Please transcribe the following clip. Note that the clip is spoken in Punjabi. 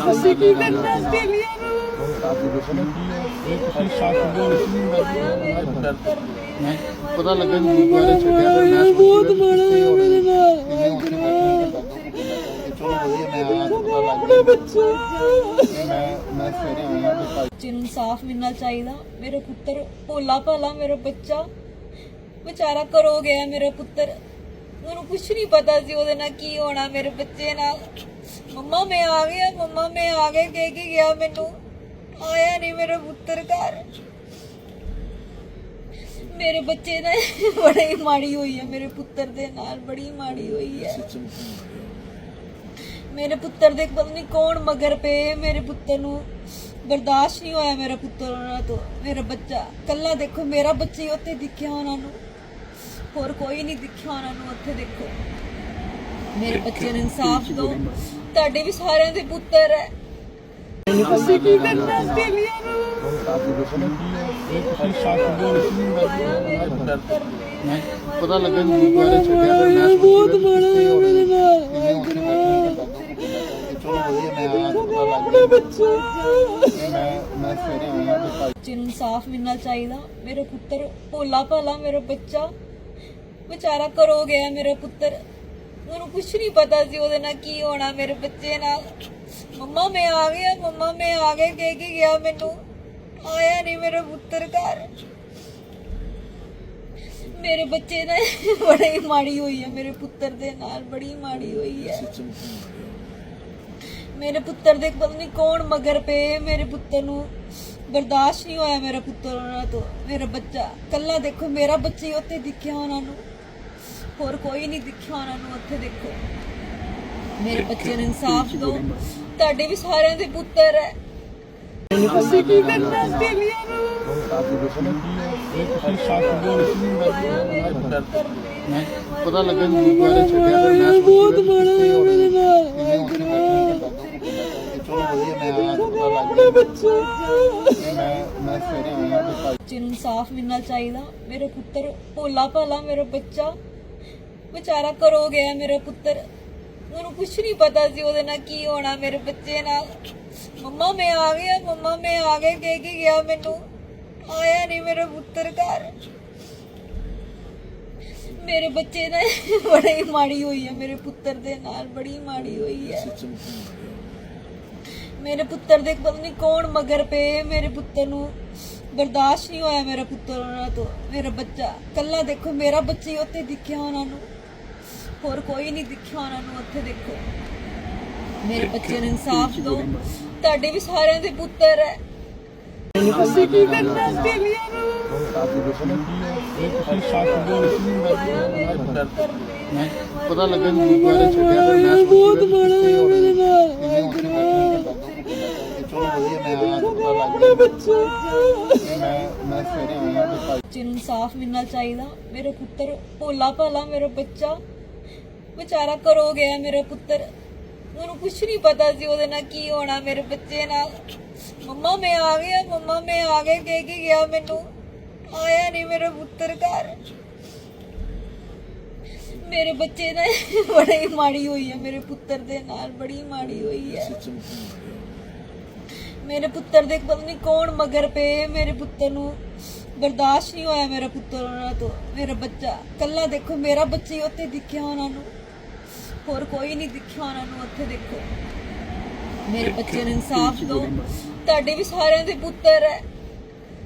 ਕਰਨਾ ਆਸਟ੍ਰੇਲੀਆ ਨੂੰ? ਪਤਾ ਲੱਗਾ ਕਿ ਗੁਰਦੁਆਰੇ ਛੱਡਿਆ ਫਿਰ ਮੈਂ ਬਹੁਤ ਮਾੜਾ ਹੋਇਆ ਮੇਰੇ ਨਾਲ। ਤਾਂ ਆਪਣੇ ਗਿਆ। ਬੱਚੇ। ਮੈਂ ਮੈਂ ਸਵੇਰੇ ਆਇਆ ਤੇ ਭਾਈ ਬੱਚੇ ਨੂੰ ਇਨਸਾਫ ਮਿਲਣਾ ਚਾਹੀਦਾ। ਮੇਰਾ ਪੁੱਤਰ ਭੋਲਾ ਭਾਲਾ ਮੇਰਾ ਬੱਚਾ। ਵਿਚਾਰਾ ਕਰੋ ਗਿਆ ਮੇਰਾ ਪੁੱਤਰ। ਉਹਨੂੰ ਕੁਝ ਨਹੀਂ ਪਤਾ ਸੀ ਉਹਦੇ ਨਾਲ ਕੀ ਹੋਣਾ ਮੇਰੇ ਬੱਚੇ ਨਾਲ। ਮੰਮਾ, ਮੈਂ ਆ ਗਿਆ ਮੰਮਾ, ਮੈਂ ਆ ਗਿਆ ਕਹਿ ਕੇ ਗਿਆ ਮੈਨੂੰ। ਆਇਆ ਨਹੀਂ ਮੇਰਾ ਪੁੱਤਰ ਘਰ। ਮੇਰੇ ਬੱਚੇ ਨਾਲ ਬੜੀ ਮਾੜੀ ਹੋਈ ਹੈ ਮੇਰੇ ਪੁੱਤਰ ਦੇ ਨਾਲ ਬੜੀ ਮਾੜੀ ਹੋਈ ਹੈ ਮੇਰੇ ਪੁੱਤਰ ਦੇ ਪਤਾ ਨਹੀਂ ਕੌਣ ਮਗਰ ਪਏ, ਮੇਰੇ ਪੁੱਤਰ ਨੂੰ ਬਰਦਾਸ਼ਤ ਨਹੀਂ ਹੋਇਆ ਮੇਰਾ ਪੁੱਤਰ ਉਹਨਾਂ ਤੋਂ, ਮੇਰਾ ਬੱਚਾ। ਕੱਲਾ ਦੇਖੋ, ਮੇਰਾ ਬੱਚਾ ਹੀ ਉੱਥੇ ਦਿਖਿਆ ਉਹਨਾਂ ਨੂੰ। ਹੋਰ ਕੋਈ ਨਹੀਂ ਦਿਖਿਆ ਉਹਨਾਂ ਨੂੰ, ਉੱਥੇ ਦੇਖੋ। ਮੇਰੇ ਬੱਚੇ ਨੂੰ ਇਨਸਾਫ ਦਿਓ। ਤੁਹਾਡੇ ਵੀ ਸਾਰਿਆਂ ਦੇ ਪੁੱਤਰ ਹੈ। ਅਸੀਂ ਕੀ ਕਰਨਾ ਆਸਟ੍ਰੇਲੀਆ ਨੂੰ ਪਤਾ ਲੱਗਾ ਕਿ ਗੁਰਦੁਆਰੇ ਛੱਡਿਆ ਫਿਰ ਮੈਂ ਬਹੁਤ ਮਾੜਾ ਹੋਇਆ ਮੇਰੇ ਨਾਲ। ਚਲੋ ਵਧੀਆ ਮੈਂ ਆਇਆ ਤਾਂ ਪਤਾ ਲੱਗ ਆਪਣੇ ਗਿਆ ਬੱਚੇ। ਮੈਂ ਮੈਂ ਸਵੇਰੇ ਆਇਆ ਤੇ ਭਾਈ ਬੱਚੇ ਨੂੰ ਇਨਸਾਫ ਮਿਲਣਾ ਚਾਹੀਦਾ। ਮੇਰਾ ਪੁੱਤਰ ਭੋਲਾ ਭਾਲਾ ਮੇਰਾ ਬੱਚਾ। ਵਿਚਾਰਾ ਕਰੋ ਗਿਆ ਮੇਰਾ ਪੁੱਤਰ। ਉਹਨੂੰ ਕੁਝ ਨਹੀਂ ਪਤਾ ਸੀ ਉਹਦੇ ਨਾਲ ਕੀ ਹੋਣਾ, ਮੇਰੇ ਬੱਚੇ ਨਾਲ। ਮੰਮਾ, ਮੈਂ ਆ ਗਿਆ ਮੰਮਾ, ਮੈਂ ਆ ਗਿਆ ਕਹਿ ਕੇ ਗਿਆ ਮੈਨੂੰ। ਆਇਆ ਨਹੀਂ ਮੇਰਾ ਪੁੱਤਰ ਘਰ। ਮੇਰੇ ਬੱਚੇ ਨਾਲ ਬੜੀ ਮਾੜੀ ਹੋਈ ਹੈ ਮੇਰੇ ਪੁੱਤਰ ਦੇ ਨਾਲ ਬੜੀ ਮਾੜੀ ਹੋਈ ਹੈ ਮੇਰੇ ਪੁੱਤਰ ਦੇ ਪਤਾ ਨਹੀਂ ਕੌਣ ਮਗਰ ਪਏ, ਮੇਰੇ ਪੁੱਤਰ ਨੂੰ ਬਰਦਾਸ਼ਤ ਨਹੀਂ ਹੋਇਆ ਮੇਰਾ ਪੁੱਤਰ ਉਹਨਾਂ ਤੋਂ, ਮੇਰਾ ਬੱਚਾ। ਕੱਲਾ ਦੇਖੋ, ਮੇਰਾ ਬੱਚਾ ਉੱਥੇ ਦਿਖਿਆ ਉਹਨਾਂ ਨੂੰ। ਹੋਰ ਕੋਈ ਨਹੀਂ ਦਿਖਿਆ ਉਹਨਾਂ ਨੂੰ ਉੱਥੇ ਦੇਖੋ। ਮੇਰੇ ਬੱਚੇ ਨੂੰ ਇਨਸਾਫ ਦਿਓ। ਤੁਹਾਡੇ ਵੀ ਸਾਰਿਆਂ ਦੇ ਪੁੱਤਰ ਹੈ। ਅਸੀਂ ਕੀ ਕਰਨਾ ਪਤਾ ਲੱਗਾ ਗੁਰਦੁਆਰੇ ਛੱਡਿਆ ਮੈਂ ਬਹੁਤ ਮਾੜਾ ਹੋਇਆ ਮੇਰੇ ਨਾਲ ਬੱਚੇ ਨੂੰ ਇਨਸਾਫ ਮਿਲਣਾ ਚਾਹੀਦਾ। ਮੇਰਾ ਪੁੱਤਰ ਭੋਲਾ ਭਾਲਾ ਮੇਰਾ ਬੱਚਾ। ਵਿਚਾਰਾ ਕਰੋ ਗਿਆ ਮੇਰਾ ਪੁੱਤਰ। ਉਹਨੂੰ ਕੁਝ ਨਹੀਂ ਪਤਾ ਸੀ ਉਹਦੇ ਨਾਲ ਕੀ ਹੋਣਾ, ਮੇਰੇ ਬੱਚੇ ਨਾਲ। ਮੰਮਾ, ਮੈਂ ਆ ਗਿਆ, ਮੰਮਾ, ਮੈਂ ਆ ਗਿਆ, ਕਹਿ ਕੇ ਗਿਆ ਮੈਨੂੰ। ਆਇਆ ਨਹੀਂ ਮੇਰਾ ਪੁੱਤਰ ਘਰ। ਮੇਰੇ ਬੱਚੇ ਨਾਲ ਬੜੀ ਮਾੜੀ ਹੋਈ ਹੈ, ਮੇਰੇ ਪੁੱਤਰ ਦੇ ਨਾਲ ਬੜੀ ਮਾੜੀ ਹੋਈ ਹੈ। ਮੇਰੇ ਪੁੱਤਰ ਦੇ ਪਤਾ ਨਹੀਂ ਕੌਣ ਮਗਰ ਪਏ, ਮੇਰੇ ਪੁੱਤਰ ਨੂੰ ਬਰਦਾਸ਼ਤ ਨਹੀਂ ਹੋਇਆ ਮੇਰਾ ਪੁੱਤਰ ਉਹਨਾਂ ਤੋਂ, ਮੇਰਾ ਬੱਚਾ। ਕੱਲਾ ਦੇਖੋ, ਮੇਰਾ ਬੱਚਾ ਹੀ ਉੱਥੇ ਦਿਖਿਆ ਉਹਨਾਂ ਨੂੰ। ਹੋਰ ਕੋਈ ਨਹੀਂ ਦਿਖਿਆ ਉਹਨਾਂ ਨੂੰ ਉੱਥੇ ਦੇਖੋ। ਮੇਰੇ ਬੱਚੇ ਨੂੰ ਇਨਸਾਫ ਦਿਓ। ਤੁਹਾਡੇ ਵੀ ਸਾਰਿਆਂ ਦੇ ਪੁੱਤਰ ਹੈ। ਅਸੀਂ ਕੀ ਕਰਨਾ ਆਸਟ੍ਰੇਲੀਆ ਨੂੰ? ਪਤਾ ਲੱਗਾ ਕਿ ਗੁਰਦੁਆਰੇ ਛੱਡਿਆ ਫਿਰ ਮੈਂ ਬਹੁਤ ਮਾੜਾ ਹੋਇਆ ਮੇਰੇ ਨਾਲ। ਚਲੋ ਵਧੀਆ ਮੈਂ ਆਇਆ ਤਾਂ ਪਤਾ ਲੱਗ ਆਪਣੇ ਗਿਆ ਬੱਚੇ। ਮੈਂ ਮੈਂ ਸਵੇਰੇ ਆਇਆ ਤੇ ਭਾਈ ਬੱਚੇ ਨੂੰ ਇਨਸਾਫ ਮਿਲਣਾ ਚਾਹੀਦਾ। ਮੇਰਾ ਪੁੱਤਰ ਭੋਲਾ ਭਾਲਾ ਮੇਰਾ ਬੱਚਾ। ਵਿਚਾਰਾ ਕਰੋ ਗਿਆ ਮੇਰਾ ਪੁੱਤਰ। ਉਹਨੂੰ ਕੁਝ ਨਹੀਂ ਪਤਾ ਸੀ ਉਹਦੇ ਨਾਲ ਕੀ ਹੋਣਾ ਮੇਰੇ ਬੱਚੇ ਨਾਲ। ਮੰਮਾ, ਮੈਂ ਆ ਗਿਆ ਮੰਮਾ, ਮੈਂ ਆ ਗਿਆ ਕਹਿ ਕੇ ਗਿਆ ਮੈਨੂੰ। ਆਇਆ ਨਹੀਂ ਮੇਰਾ ਪੁੱਤਰ ਘਰ। ਮੇਰੇ ਬੱਚੇ ਨਾਲ ਬੜੀ ਮਾੜੀ ਹੋਈ ਹੈ ਮੇਰੇ ਪੁੱਤਰ ਦੇ ਨਾਲ ਬੜੀ ਮਾੜੀ ਹੋਈ ਹੈ ਮੇਰੇ ਪੁੱਤਰ ਦੇ ਪਤਾ ਨਹੀਂ ਕੌਣ ਮਗਰ ਪਏ, ਮੇਰੇ ਪੁੱਤਰ ਨੂੰ ਬਰਦਾਸ਼ਤ ਨਹੀਂ ਹੋਇਆ ਮੇਰਾ ਪੁੱਤਰ ਉਹਨਾਂ ਤੋਂ। ਮੇਰਾ ਬੱਚਾ, ਕੱਲਾ ਦੇਖੋ, ਮੇਰਾ ਬੱਚਾ ਹੀ ਉੱਥੇ ਦਿਖਿਆ ਉਹਨਾਂ ਨੂੰ। ਹੋਰ ਕੋਈ ਨਹੀਂ ਦਿਖਿਆ ਉਹਨਾਂ ਨੂੰ ਉੱਥੇ ਦੇਖੋ। ਮੇਰੇ ਬੱਚੇ ਨੂੰ ਇਨਸਾਫ ਦਿਓ। ਤੁਹਾਡੇ ਵੀ ਸਾਰਿਆਂ ਦੇ ਪੁੱਤਰ ਹੈ।